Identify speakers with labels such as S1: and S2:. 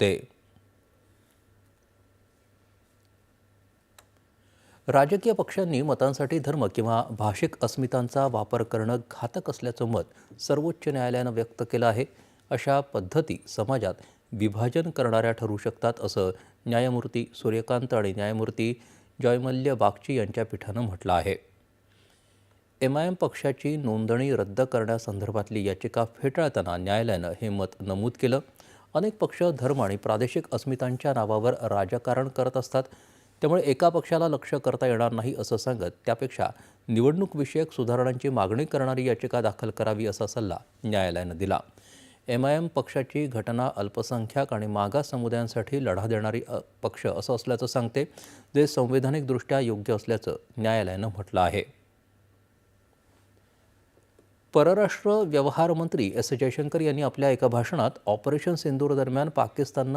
S1: ते. राजकीय पक्षांनी मतांसाठी धर्म किंवा भाषिक अस्मितांचा वापर करणं घातक असल्याचं मत सर्वोच्च न्यायालयानं व्यक्त केलं आहे. अशा पद्धती समाजात विभाजन करणाऱ्या ठरू शकतात असं न्यायमूर्ती सूर्यकांत आणि न्यायमूर्ती जयमल्य बागची यांच्या पीठानं म्हटलं आहे. एम आय एम पक्षाची नोंदणी रद्द करण्यासंदर्भातली याचिका फेटाळताना न्यायालयानं हे मत नमूद केलं. अनेक पक्ष धर्म आणि प्रादेशिक अस्मितांच्या नावावर राजकारण करत असतात. त्यामुळे एका पक्षाला लक्ष करता येणार नाही असं सांगत त्यापेक्षा निवडणूक विषयक सुधारणांची मागणी करणारी याचिका दाखल करावी असा सल्ला न्यायालयानं दिला. एम आय एम पक्षाची घटना अल्पसंख्याक आणि मागास समुदायांसाठी लढा देणारी पक्ष असं असल्याचं सांगते. जे संवैधानिकदृष्ट्या योग्य असल्याचं न्यायालयानं म्हटलं आहे. परराष्ट्र व्यवहार मंत्री एस. जयशंकर यांनी आपल्या एका भाषणात ऑपरेशन सिंदूर दरम्यान पाकिस्ताननं